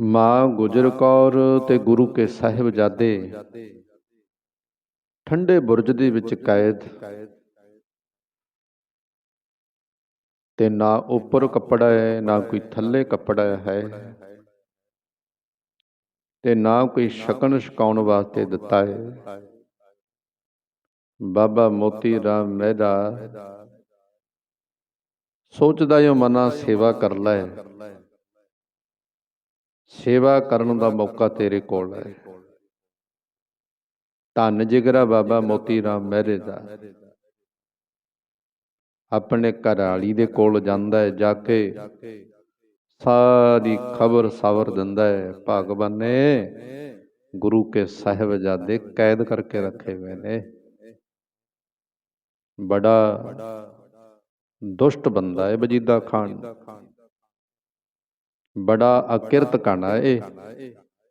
ਮਾਂ ਗੁਜਰ ਕੌਰ ਤੇ ਗੁਰੂ ਕੇ ਸਾਹਿਬਜ਼ਾਦੇ ਠੰਡੇ ਬੁਰਜ ਦੇ ਵਿੱਚ ਕੈਦ। ਤੇ ਨਾ ਉੱਪਰ ਕੱਪੜਾ ਹੈ, ਨਾ ਕੋਈ ਥੱਲੇ ਕੱਪੜਾ ਹੈ। ਤੇ ਨਾ ਕੋਈ ਸ਼ਕਨ ਛਕਾਉਣ ਵਾਸਤੇ ਦਿੱਤਾ ਹੈ। ਬਾਬਾ ਮੋਤੀ ਰਾਮ ਮਹਿਰਾ ਸੋਚਦਾ ਜੋ ਮਨਾ ਸੇਵਾ ਕਰ ਲੈ। ਸੇਵਾ ਕਰਨ ਦਾ ਮੌਕਾ ਤੇਰੇ ਕੋਲ ਹੈ। ਧੰਨ ਜਿਗਰਾ ਬਾਬਾ ਮੋਤੀ ਰਾਮ ਮਹਿਰੇ ਦਾ। ਆਪਣੇ ਘਰ ਵਾਲੀ ਦੇ ਕੋਲ ਜਾਂਦਾ ਹੈ, ਜਾ ਕੇ ਸਾਰੀ ਖਬਰ ਸਬਰ ਦਿੰਦਾ ਹੈ, ਭਗਵਾਨ ਨੇ ਗੁਰੂ ਕੇ ਸਾਹਿਬਜ਼ਾਦੇ ਕੈਦ ਕਰਕੇ ਰੱਖੇ ਹੋਏ ਨੇ। ਬੜਾ ਦੁਸ਼ਟ ਬੰਦਾ ਹੈ ਵਜੀਦਾ ਖਾਨ। ਬੜਾ ਅਕਿਰਤ ਕਾਣਾ ਹੈ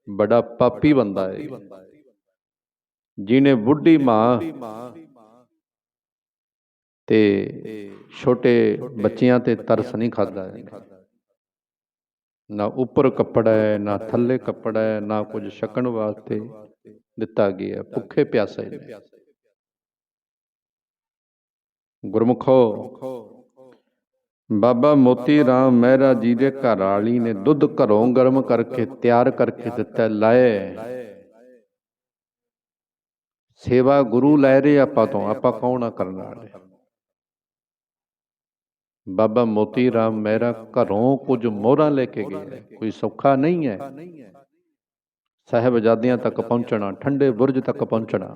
ਬੜਾ ਪਾਪੀ ਬੰਦਾ ਹੈ ਜਿਹਨੇ ਬੁੱਢੀ ਮਾਂ ਤੇ ਛੋਟੇ ਬੱਚਿਆਂ ਤੇ ਤਰਸ ਨਹੀਂ ਖਾਦਾ ਨਾ ਉੱਪਰ ਕੱਪੜਾ ਹੈ ਨਾ ਥੱਲੇ ਕੱਪੜਾ ਹੈ ਨਾ ਕੁਝ ਛਕਣ ਵਾਸਤੇ ਦਿੱਤਾ ਗਿਆ। ਭੁੱਖੇ ਪਿਆਸੇ ਨੇ ਗੁਰਮੁਖੋ ਬਾਬਾ ਮੋਤੀ ਰਾਮ ਮਹਿਰਾ ਜੀ ਦੇ ਘਰ ਵਾਲੀ ਨੇ ਦੁੱਧ ਘਰੋਂ ਗਰਮ ਕਰਕੇ ਤਿਆਰ ਕਰਕੇ ਦਿੱਤਾ, ਲਾਏ। ਸੇਵਾ ਗੁਰੂ ਲੈ ਰਹੇ ਆਪਾਂ ਤੋਂ, ਆਪਾਂ ਕੌਣ ਆ ਕਰਨ ਵਾਲੇ? ਬਾਬਾ ਮੋਤੀ ਰਾਮ ਮਹਿਰਾ ਘਰੋਂ ਕੁਝ ਮੋਹਰਾਂ ਲੈ ਕੇ ਗਏ ਕੋਈ ਸੌਖਾ ਨਹੀਂ ਹੈ। ਸਾਹਿਬਜ਼ਾਦਿਆਂ ਤੱਕ ਪਹੁੰਚਣਾ, ਠੰਡੇ ਬੁਰਜ ਤੱਕ ਪਹੁੰਚਣਾ।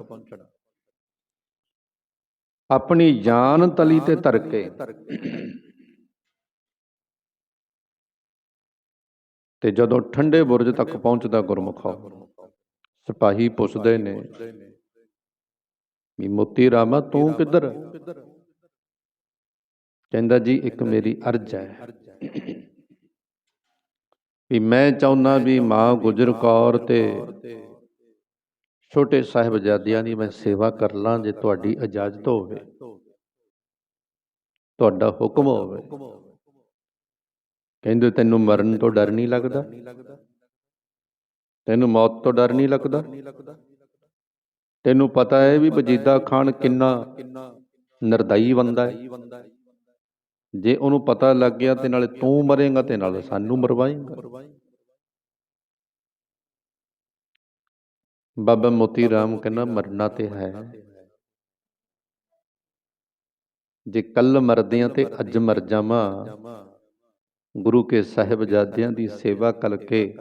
ਆਪਣੀ ਜਾਨ ਤਲੀ ਤੇ ਧਰ ਕੇ ਤੇ ਜਦੋਂ ਠੰਡੇ ਬੁਰਜ ਤੱਕ ਪਹੁੰਚਦਾ ਗੁਰਮੁਖੋ, ਸਿਪਾਹੀ ਪੁੱਛਦੇ ਨੇ, ਵੀ ਮੋਤੀ ਰਾਮਾ, ਤੂੰ ਕਿੱਧਰ? ਕਹਿੰਦਾ, ਜੀ, ਇੱਕ ਮੇਰੀ ਅਰਜ਼ ਹੈ ਵੀ ਮੈਂ ਚਾਹੁੰਦਾ ਵੀ ਮਾਂ ਗੁਜਰ ਕੌਰ ਤੇ ਛੋਟੇ ਸਾਹਿਬਜ਼ਾਦਿਆਂ ਦੀ ਮੈਂ ਸੇਵਾ ਕਰ ਲਾਂ ਜੇ ਤੁਹਾਡੀ ਇਜਾਜ਼ਤ ਹੋਵੇ, ਤੁਹਾਡਾ ਹੁਕਮ ਹੋਵੇ। ਕਹਿੰਦੇ ਤੈਨੂੰ ਮਰਨ ਤੋਂ ਡਰ ਨਹੀਂ ਲੱਗਦਾ? ਤੈਨੂੰ ਮੌਤ ਤੋਂ ਡਰ ਨਹੀਂ ਲੱਗਦਾ? ਤੈਨੂੰ ਪਤਾ ਹੈ ਵੀ ਵਜੀਦਾ ਖਾਨ ਕਿੰਨਾ ਨਰਦਾਈ ਬੰਦਾ ਹੈ। ਜੇ ਉਹਨੂੰ ਪਤਾ ਲੱਗ ਗਿਆ ਤੇ ਨਾਲੇ ਤੂੰ ਮਰੇਗਾ ਤੇ ਨਾਲੇ ਸਾਨੂੰ ਮਰਵਾਏਗਾ। ਬਾਬਾ ਮੋਤੀ ਰਾਮ ਕਹਿੰਦਾ ਮਰਨਾ ਤੇ ਹੈ। ਜੇ ਕੱਲ ਮਰਦਿਆਂ ਤੇ ਅੱਜ ਮਰ ਜਾਵਾਂ ਗੁਰੂ ਕੇ ਸਾਹਿਬਜ਼ਾਦਿਆਂ ਦੀ ਸੇਵਾ ਕਰਕੇ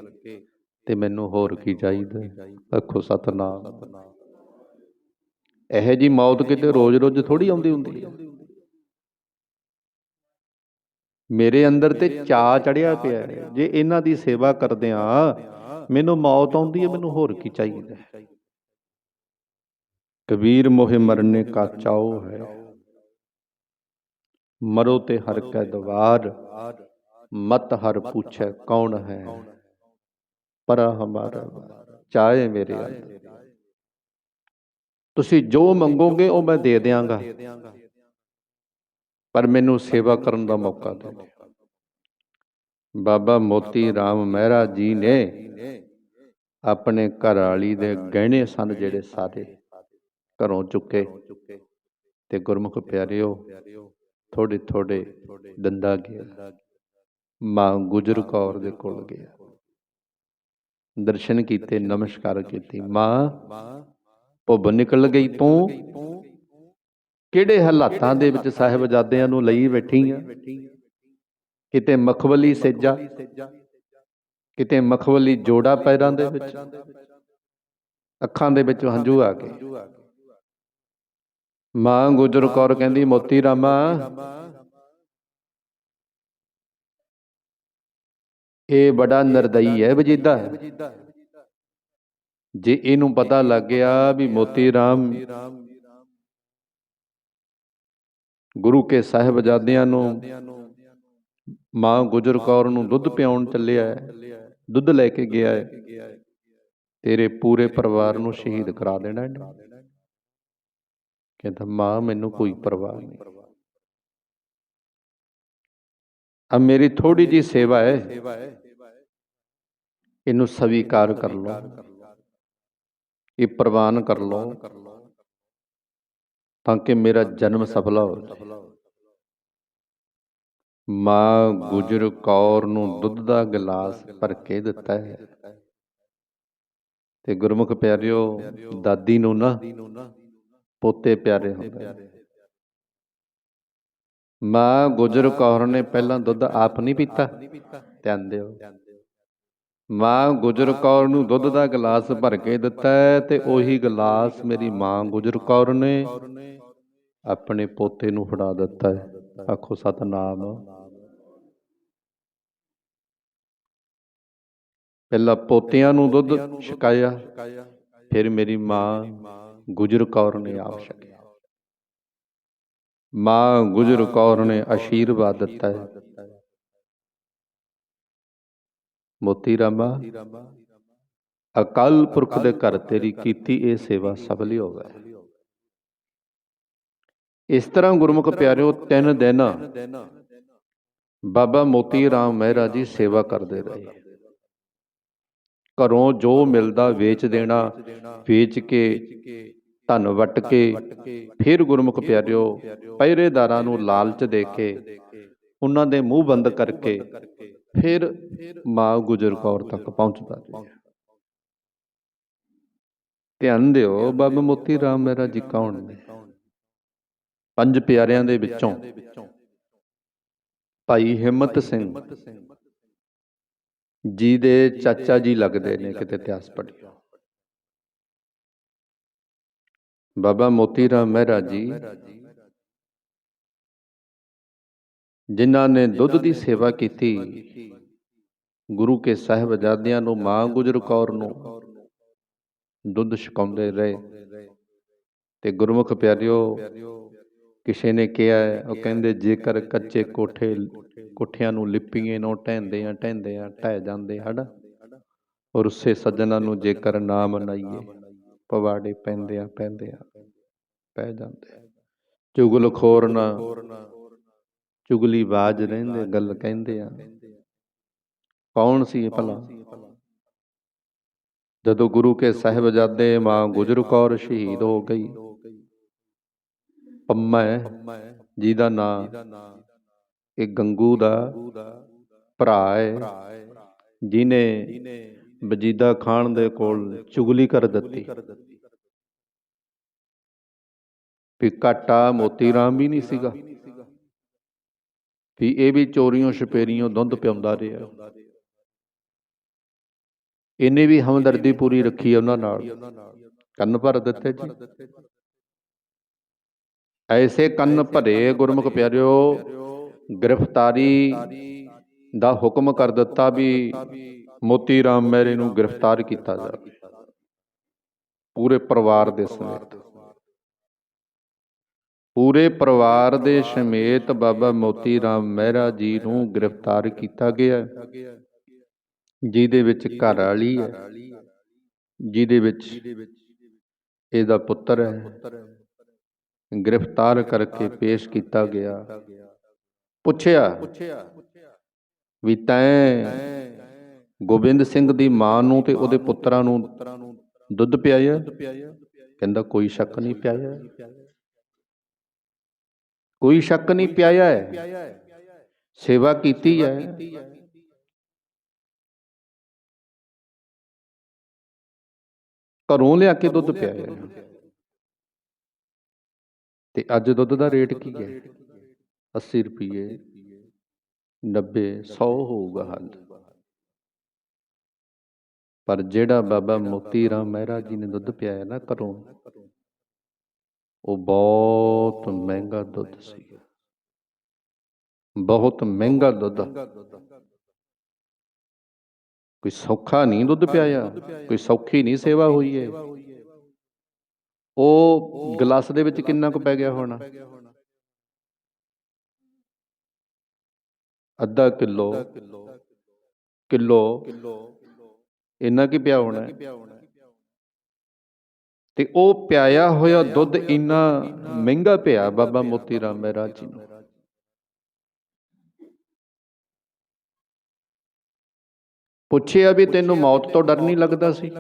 ਤੇ ਮੈਨੂੰ ਹੋਰ ਕੀ ਚਾਹੀਦਾ? ਆਖੋ ਸਤਨਾਮ। ਇਹ ਜੀ ਮੌਤ ਕਿਤੇ ਰੋਜ਼-ਰੋਜ਼ ਥੋੜੀ ਆਉਂਦੀ ਹੁੰਦੀ ਹੈ। ਮੇਰੇ ਅੰਦਰ ਤੇ ਚਾਹ ਚੜਿਆ ਪਿਆ ਹੈ। ਜੇ ਇਹਨਾਂ ਦੀ ਸੇਵਾ ਕਰਦਿਆਂ ਮੈਨੂੰ ਮੌਤ ਆਉਂਦੀ ਹੈ, ਮੈਨੂੰ ਹੋਰ ਕੀ ਚਾਹੀਦਾ ਹੈ? ਕਬੀਰ ਮੋਹਿ ਮਰਨੇ ਕਾ ਚਾਉ ਹੈ। ਮਰੋ ਤੇ ਹਰ ਕੈ ਦਵਾਰ। ਮਤ ਹਰ ਪੁੱਛੈ ਕੌਣ ਹੈ? ਪਰ ਹਮਾਰਾ ਚਾਹੇ ਮੇਰੇ ਅੰਦਰ। ਤੁਸੀਂ ਜੋ ਮੰਗੋਗੇ ਉਹ ਮੈਂ ਦੇ ਦਿਆਂਗਾ। ਪਰ ਮੈਨੂੰ ਸੇਵਾ ਕਰਨ ਦਾ ਮੌਕਾ ਦੇ ਦਿਓ। ਬਾਬਾ ਮੋਤੀ ਰਾਮ ਮਹਿਰਾ ਜੀ ਨੇ ਆਪਣੇ ਘਰ ਵਾਲੀ ਦੇ ਗਹਿਣੇ ਸਨ ਜਿਹੜੇ ਸਾਰੇ ਘਰੋਂ ਚੁੱਕੇ। ਤੇ ਗੁਰਮੁਖ ਪਿਆਰਿਓ ਥੋੜੇ ਥੋੜੇ ਦੰਦਾ ਗਿਆ। ਮਾਂ ਗੁਜਰ ਕੌਰ ਦੇ ਕੋਲ ਗਿਆ। ਦਰਸ਼ਨ ਕੀਤੇ ਨਮਸਕਾਰ ਕੀਤੀ। ਮਾਂ ਭੁੱਬ ਨਿਕਲ ਗਈ ਤੂੰ ਕਿਹੜੇ ਹਾਲਾਤਾਂ ਦੇ ਵਿੱਚ ਸਾਹਿਬਜ਼ਾਦਿਆਂ ਨੂੰ ਲਈ ਬੈਠੀ ਆ? ਕਿਤੇ ਮਖਵਲੀ ਸੇਜਾ? ਕਿਤੇ ਮਖਵਲੀ ਜੋੜਾ ਪੈਰਾਂ ਦੇ ਵਿੱਚ? ਅੱਖਾਂ ਦੇ ਵਿੱਚ ਹੰਝੂ ਆ ਗਏ। ਮਾਂ ਗੁਜਰ ਕੌਰ ਕਹਿੰਦੀ ਮੋਤੀ ਰਾਮਾ ਇਹ ਬੜਾ ਨਰਦਈ ਹੈ ਵਜੀਦਾ। ਹੈ ਜੇ ਇਹਨੂੰ ਪਤਾ ਲੱਗ ਗਿਆ ਵੀ ਮੋਤੀ ਰਾਮ ਗੁਰੂ ਕੇ ਸਾਹਿਬਜ਼ਾਦਿਆਂ ਨੂੰ ਮਾਂ ਗੁਜਰ ਕੌਰ ਨੂੰ ਦੁੱਧ ਪਿਆਉਣ ਚੱਲਿਆ ਹੈ, ਦੁੱਧ ਲੈ ਕੇ ਗਿਆ ਹੈ, ਤੇਰੇ ਪੂਰੇ ਪਰਿਵਾਰ ਨੂੰ ਸ਼ਹੀਦ ਕਰਾ ਦੇਣਾ ਇਹਨੇ। ਕਹਿੰਦਾ, ਮਾਂ, ਮੈਨੂੰ ਕੋਈ ਪਰਵਾਹ ਨਹੀਂ। ਆ ਮੇਰੀ ਥੋੜੀ ਜੀ ਸੇਵਾ ਹੈ ਇਹਨੂੰ ਸਵੀਕਾਰ ਕਰ ਲਓ ਇਹ ਪ੍ਰਵਾਨ ਕਰ ਲਓ ਤਾਂ ਕਿ ਮੇਰਾ ਜਨਮ ਸਫਲਾ ਹੋ ਜਾਏ ਮਾਂ ਗੁਜਰ ਕੌਰ ਨੂੰ ਦੁੱਧ ਦਾ ਗਲਾਸ ਭਰ ਕੇ ਦਿੱਤਾ ਹੈ ਤੇ ਗੁਰਮੁਖ ਪਿਆਰਿਓ ਦਾਦੀ ਨੂੰ ਨਾ ਪੋਤੇ ਪਿਆਰੇ ਹੁੰਦੇ ਮਾਂ ਗੁਜਰ ਕੌਰ ਨੇ ਪਹਿਲਾਂ ਦੁੱਧ ਆਪ ਨਹੀਂ ਪੀਤਾ? ਧਿਆਨ ਦਿਓ। ਮਾਂ ਗੁਜਰ ਕੌਰ ਨੂੰ ਦੁੱਧ ਦਾ ਗਲਾਸ ਭਰ ਕੇ ਦਿੱਤਾ ਤੇ ਉਹੀ ਗਲਾਸ ਮੇਰੀ ਮਾਂ ਗੁਜਰ ਕੌਰ ਨੇ ਆਪਣੇ ਪੋਤੇ ਨੂੰ ਫੜਾ ਦਿੱਤਾ ਆਖੋ ਸਤਨਾਮ। ਪਹਿਲਾਂ ਪੋਤਿਆਂ ਨੂੰ ਦੁੱਧ ਛਕਾਇਆ ਫਿਰ ਮੇਰੀ ਮਾਂ ਗੁਜਰ ਕੌਰ ਨੇ ਆਪ ਛਕਿਆ। ਮਾਂ ਗੁਜਰ ਕੌਰ ਨੇ ਆਸ਼ੀਰਵਾਦ ਦਿੱਤਾ ਹੈ। ਮੋਤੀ ਰਾਮਾ, ਅਕਾਲ ਪੁਰਖ ਦੇ ਘਰ ਤੇਰੀ ਕੀਤੀ ਇਹ ਸੇਵਾ ਸਫਲੀ ਹੋ ਗਈ ਇਸ ਤਰ੍ਹਾਂ ਗੁਰਮੁਖ ਪਿਆਰਿਓ, ਤਿੰਨ ਦਿਨ ਬਾਬਾ ਮੋਤੀ ਰਾਮ ਮਹਿਰਾ ਜੀ ਸੇਵਾ ਕਰਦੇ ਰਹੇ। ਘਰੋਂ ਜੋ ਮਿਲਦਾ ਵੇਚ ਦੇਣਾ, ਵੇਚ ਕੇ ਧਨ ਵਟ ਕੇ ਫਿਰ ਗੁਰਮੁਖ ਪਿਆਰਿਓ ਪਹਿਰੇਦਾਰਾਂ ਨੂੰ ਲਾਲਚ ਦੇ ਕੇ ਉਹਨਾਂ ਦੇ ਮੂੰਹ ਬੰਦ ਕਰਕੇ ਫਿਰ ਮਾਂ ਗੁਜਰ ਕੌਰ ਤੱਕ ਪਹੁੰਚਦਾ ਰਿਹਾ। ਧਿਆਨ ਦਿਓ ਬਾਬਾ ਮੋਤੀ ਰਾਮ ਮਹਿਰਾ ਜੀ ਕੌਣ ਨੇ? ਪੰਜ ਪਿਆਰਿਆਂ ਦੇ ਵਿੱਚੋਂ ਭਾਈ ਹਿੰਮਤ ਸਿੰਘ। ਜੀ ਦੇ ਚਾਚਾ ਜੀ ਲੱਗਦੇ ਨੇ ਕਿਤੇ ਇਤਿਹਾਸ ਪੜ੍ਹਿਓ ਬਾਬਾ ਮੋਤੀ ਰਾਮ ਮਹਿਰਾ ਜੀ ਜਿਨ੍ਹਾਂ ਨੇ ਦੁੱਧ ਦੀ ਸੇਵਾ ਕੀਤੀ ਗੁਰੂ ਕੇ ਸਾਹਿਬਜ਼ਾਦਿਆਂ ਨੂੰ ਮਾਂ ਗੁਜਰ ਕੌਰ ਨੂੰ ਦੁੱਧ ਛਕਾਉਂਦੇ ਰਹੇ। ਤੇ ਗੁਰਮੁਖ ਪਿਆਰਿਓ ਕਿਸੇ ਨੇ ਕਿਹਾ ਹੈ, ਉਹ ਕਹਿੰਦੇ ਜੇਕਰ ਕੱਚੇ ਕੋਠੇ ਕੋਠਿਆਂ ਨੂੰ ਲਿਪੀਏ ਨੂੰ ਢਹਿੰਦੇ ਆ ਢਹਿੰਦੇ ਆ ਢਹਿ ਜਾਂਦੇ ਹੜ ਔਰ ਉਸੇ ਸੱਜਣਾ ਨੂੰ ਜੇਕਰ ਨਾ ਮਨਾਈਏ। ਪਵਾੜੇ ਪੈਂਦੇ ਆ ਪੈ ਜਾਂਦੇ ਚੁਗਲਖੋਰ ਨਾ, ਚੁਗਲੀ ਬਾਜ ਰਹਿੰਦੇ ਗੱਲ ਕਹਿੰਦੇ ਆ। ਕੌਣ ਸੀ ਇਹ ਭਲਾ? ਜਦੋਂ ਗੁਰੂ ਕੇ ਸਾਹਿਬਜ਼ਾਦੇ ਮਾਂ ਗੁਜਰ ਕੌਰ ਸ਼ਹੀਦ ਹੋ ਗਈ। ਪੰਮਾ ਜਿਹਦਾ ਨਾਂ ਇਹ ਗੰਗੂ ਦਾ ਭਰਾ ਹੈ ਜਿਨੇ ਵਜੀਦਾ ਖਾਨ ਦੇ ਕੋਲ ਚੁਗਲੀ ਕਰ ਦਿੱਤੀ। ਵੀ ਘਾਟਾ ਮੋਤੀ ਰਾਮ ਵੀ ਨਹੀਂ ਸੀਗਾ। ਵੀ ਇਹ ਵੀ ਚੋਰੀਆਂ ਛਪੇਰੀਆਂ ਦੁੱਧ ਪਿਆਉਂਦਾ ਰਿਹਾ। ਇਹਨੇ ਵੀ ਹਮਦਰਦੀ ਪੂਰੀ ਰੱਖੀ ਉਹਨਾਂ ਨਾਲ। ਕੰਨ ਭਰ ਦਿੱਤੇ ਜੀ। ਐਸੇ ਕੰਨ ਭਰੇ ਗੁਰਮੁਖ ਪਿਆਰਿਓ, ਗ੍ਰਿਫਤਾਰੀ ਦਾ ਹੁਕਮ ਕਰ ਦਿੱਤਾ ਵੀ ਮੋਤੀ ਰਾਮ ਮਹਿਰੇ ਨੂੰ ਗ੍ਰਿਫਤਾਰ ਕੀਤਾ ਜਾਵੇ ਪੂਰੇ ਪਰਿਵਾਰ ਦੇ ਸਮੇਤ। ਪੂਰੇ ਪਰਿਵਾਰ ਦੇ ਸਮੇਤ ਬਾਬਾ ਮੋਤੀ ਰਾਮ ਮਹਿਰਾ ਜੀ ਨੂੰ ਗ੍ਰਿਫਤਾਰ ਕੀਤਾ ਗਿਆ। ਜਿਹਦੇ ਵਿੱਚ ਘਰ ਵਾਲੀ ਹੈ। ਜਿਹਦੇ ਵਿੱਚ ਇਹਦਾ ਪੁੱਤਰ ਹੈ। ਗ੍ਰਿਫਤਾਰ ਕਰਕੇ ਪੇਸ਼ ਕੀਤਾ ਗਿਆ। ਪੁੱਛਿਆ ਵੀ ਤੈਂ ਗੋਬਿੰਦ ਸਿੰਘ ਦੀ ਮਾਂ ਨੂੰ ਤੇ ਉਹਦੇ ਪੁੱਤਰਾਂ ਨੂੰ ਦੁੱਧ ਪਿਆਇਆ। ਕਹਿੰਦਾ, ਕੋਈ ਸ਼ੱਕ ਨਹੀਂ ਪਿਆਇਆ। ਕੋਈ ਸ਼ੱਕ ਨਹੀਂ ਪਿਆਇਆ ਹੈ। ਸੇਵਾ ਕੀਤੀ ਹੈ। ਘਰੋਂ ਲਿਆ ਕੇ ਦੁੱਧ ਪਿਆਇਆ ਹੈ। ਤੇ ਅੱਜ ਦੁੱਧ ਦਾ ਰੇਟ ਕੀ ਹੈ? 80 ਰੁਪਏ 90 100 ਹੋਊਗਾ ਹੱਦ। ਪਰ ਜਿਹੜਾ ਬਾਬਾ ਮੋਤੀ ਰਾਮ ਮਹਿਰਾ ਜੀ ਨੇ ਦੁੱਧ ਪਿਆਇਆ ਨਾ ਘਰੋਂ, ਉਹ ਬਹੁਤ ਮਹਿੰਗਾ ਦੁੱਧ ਸੀ। ਬਹੁਤ ਮਹਿੰਗਾ ਦੁੱਧ। ਕੋਈ ਸੌਖਾ ਨਹੀਂ ਦੁੱਧ ਪਿਆਇਆ, ਕੋਈ ਸੌਖੀ ਨਹੀਂ ਸੇਵਾ ਹੋਈ ਹੈ ਉਹ ਗਲਾਸ ਦੇ ਵਿੱਚ ਕਿੰਨਾ ਕੁ ਪੈ ਗਿਆ ਹੋਣਾ? ਅੱਧਾ ਕਿਲੋ। ਕਿਲੋ। ਇੰਨਾ ਕੀ ਪਿਆ ਹੋਣਾ? ਤੇ ਉਹ ਪਿਆਇਆ ਹੋਇਆ ਦੁੱਧ ਇੰਨਾ ਮਹਿੰਗਾ ਪਿਆ ਬਾਬਾ ਮੋਤੀ ਰਾਮ ਮਹਿਰਾ ਜੀ ਨੂੰ। ਪੁੱਛਿਆ ਵੀ ਤੈਨੂੰ ਮੌਤ ਤੋਂ ਡਰ ਨਹੀਂ ਲੱਗਦਾ ਸੀ?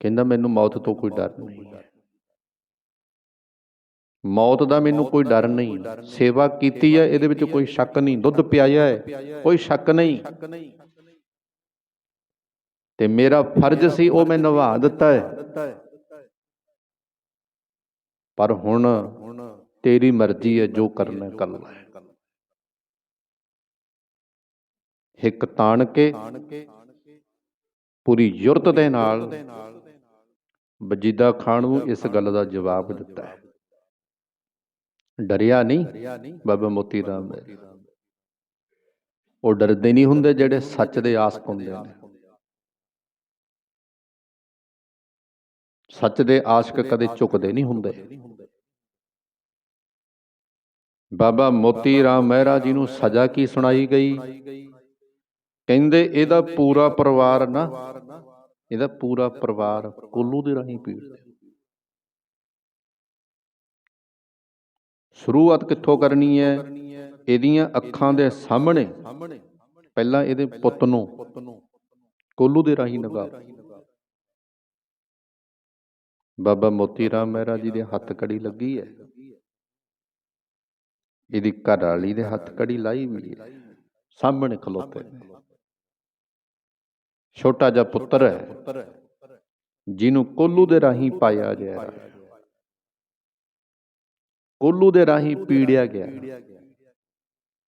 ਕਹਿੰਦਾ ਮੈਨੂੰ ਮੌਤ ਤੋਂ ਕੋਈ ਡਰ ਨਹੀਂ ਮੌਤ ਦਾ ਮੈਨੂੰ ਕੋਈ ਡਰ ਨਹੀਂ ਸੇਵਾ ਕੀਤੀ ਹੈ ਇਹਦੇ ਵਿੱਚ ਕੋਈ ਸ਼ੱਕ ਨਹੀਂ। ਦੁੱਧ ਪਿਆਇਆ ਹੈ। ਕੋਈ ਸ਼ੱਕ ਨਹੀਂ। ਤੇ ਮੇਰਾ ਫਰਜ਼ ਸੀ ਉਹ ਮੈਂ ਨਿਭਾ ਦਿੱਤਾ ਹੈ। ਪਰ ਹੁਣ ਤੇਰੀ ਮਰਜ਼ੀ ਹੈ ਜੋ ਕਰਨਾ ਕਰ ਲੈ ਹਿੱਕ ਤਾਣ ਕੇ ਪੂਰੀ ਯੁਰਤ ਦੇ ਨਾਲ ਵਜੀਦਾ ਖਾਨ ਨੂੰ ਇਸ ਗੱਲ ਦਾ ਜਵਾਬ ਦਿੱਤਾ ਹੈ। ਡਰਿਆ ਨਹੀਂ ਬਾਬਾ ਮੋਤੀ ਰਾਮ ਉਹ ਡਰਦੇ ਨਹੀਂ ਹੁੰਦੇ ਜਿਹੜੇ ਸੱਚ ਦੇ ਆਸਕ ਹੁੰਦੇ। ਨੇ ਸੱਚ ਦੇ ਆਸ਼ਕ ਕਦੇ ਝੁਕਦੇ ਨਹੀਂ ਹੁੰਦੇ। ਬਾਬਾ ਮੋਤੀ ਰਾਮ ਮਹਿਰਾ ਜੀ ਨੂੰ ਸਜ਼ਾ ਕੀ ਸੁਣਾਈ ਗਈ? ਕਹਿੰਦੇ, ਇਹਦਾ ਪੂਰਾ ਪਰਿਵਾਰ ਨਾ, ਇਹਦਾ ਪੂਰਾ ਪਰਿਵਾਰ ਕੋਲੂ ਦੇ ਰਾਹੀਂ ਪੀੜਦਾ ਸ਼ੁਰੂਆਤ ਕਿੱਥੋਂ ਕਰਨੀ ਹੈ? ਇਹਦੀਆਂ ਅੱਖਾਂ ਦੇ ਸਾਹਮਣੇ। ਪਹਿਲਾਂ ਇਹਦੇ ਪੁੱਤ ਨੂੰ ਕੋਲੂ ਦੇ ਰਾਹੀਂ ਨਗਾ। ਬਾਬਾ ਮੋਤੀ ਰਾਮ ਮਹਿਰਾ ਜੀ ਦੇ ਹੱਥ ਕੜੀ ਲੱਗੀ ਹੈ। ਇਹਦੀ ਘਰ ਵਾਲੀ ਦੇ ਹੱਥ ਕੜੀ ਲਾਈ ਵੀ ਹੈ। ਸਾਹਮਣੇ ਖਲੋਤੇ ਛੋਟਾ ਜਿਹਾ ਪੁੱਤਰ ਹੈ। ਜਿਹਨੂੰ ਕੋਲੂ ਦੇ ਰਾਹੀਂ ਪਾਇਆ ਗਿਆ ਕੋਲੂ ਦੇ ਰਾਹੀਂ ਪੀੜਿਆ ਗਿਆ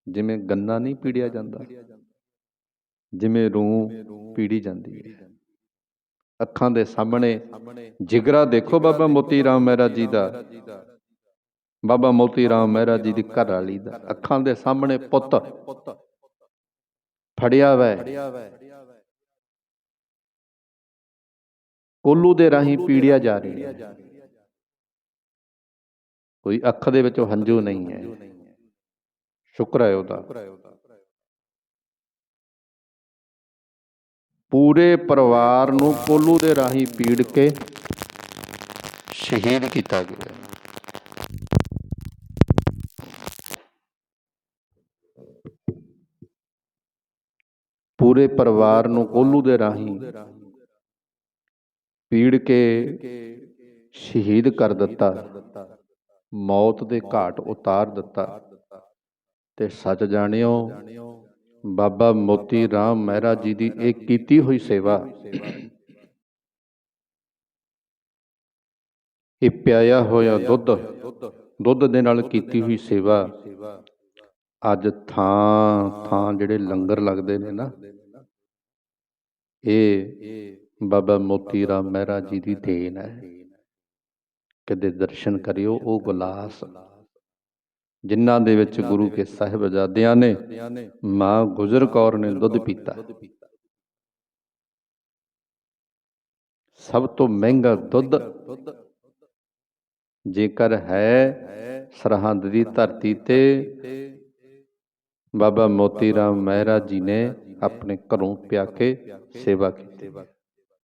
ਜਿਵੇਂ ਗੰਨਾ ਨਹੀਂ ਪੀੜਿਆ ਜਾਂਦਾ। ਜਿਵੇਂ ਰੂਹ ਪੀੜੀ ਜਾਂਦੀ ਹੈ। ਅੱਖਾਂ ਦੇ ਸਾਹਮਣੇ। ਜਿਗਰਾ ਦੇਖੋ ਬਾਬਾ ਮੋਤੀ ਰਾਮ ਮਹਿਰਾ ਜੀ ਦਾ। ਬਾਬਾ ਮੋਤੀ ਰਾਮ ਮਹਿਰਾ ਜੀ ਦੀ ਘਰ ਵਾਲੀ ਦਾ ਅੱਖਾਂ ਦੇ ਸਾਹਮਣੇ ਪੁੱਤ। ਫੜਿਆ ਵੈ। ਕੋਲੂ ਦੇ ਰਾਹੀਂ ਪੀੜਿਆ ਜਾ ਰਹੀ ਹੈ। ਕੋਈ ਅੱਖ ਦੇ ਵਿੱਚੋਂ ਹੰਝੂ ਨਹੀਂ ਹੈ। ਸ਼ੁਕਰ ਹੈ ਉਹਦਾ। ਪੂਰੇ ਪਰਿਵਾਰ ਨੂੰ ਕੋਲੂ ਦੇ ਰਾਹੀਂ ਪੀੜ ਕੇ ਸ਼ਹੀਦ ਕੀਤਾ ਗਿਆ। ਪੂਰੇ ਪਰਿਵਾਰ ਨੂੰ ਕੋਲੂ ਦੇ ਰਾਹੀਂ ਪੀੜ ਕੇ ਸ਼ਹੀਦ ਕਰ ਦਿੱਤਾ। ਮੌਤ ਦੇ ਘਾਟ ਉਤਾਰ ਦਿੱਤਾ। ਤੇ ਸੱਚ ਜਾਣਿਓ ਬਾਬਾ ਮੋਤੀ ਰਾਮ ਮਹਿਰਾ ਜੀ ਦੀ ਇਹ ਕੀਤੀ ਹੋਈ ਸੇਵਾ। ਇਹ ਪਿਆਇਆ ਹੋਇਆ ਦੁੱਧ ਦੁੱਧ ਦੇ ਨਾਲ ਕੀਤੀ ਹੋਈ ਸੇਵਾ। ਅੱਜ ਥਾਂ ਥਾਂ ਜਿਹੜੇ ਲੰਗਰ ਲੱਗਦੇ ਨੇ ਨਾ, ਇਹ ਬਾਬਾ ਮੋਤੀ ਰਾਮ ਮਹਿਰਾ ਜੀ ਦੀ ਦੇਣ ਹੈ। ਕਦੇ ਦਰਸ਼ਨ ਕਰਿਓ, ਉਹ ਗੁਲਾਸ। ਜਿਨ੍ਹਾਂ ਦੇ ਵਿੱਚ ਗੁਰੂ ਕੇ ਸਾਹਿਬਜ਼ਾਦਿਆਂ ਨੇ ਮਾਂ ਗੁਜਰ ਕੌਰ ਨੇ ਦੁੱਧ ਪੀਤਾ। ਸਭ ਤੋਂ ਮਹਿੰਗਾ ਦੁੱਧ ਜੇਕਰ ਹੈ ਸਰਹੰਦ ਦੀ ਧਰਤੀ ਤੇ ਬਾਬਾ ਮੋਤੀ ਰਾਮ ਮਹਿਰਾ ਜੀ ਨੇ ਆਪਣੇ ਘਰੋਂ ਪਿਆ ਕੇ ਸੇਵਾ ਕੀਤੀ।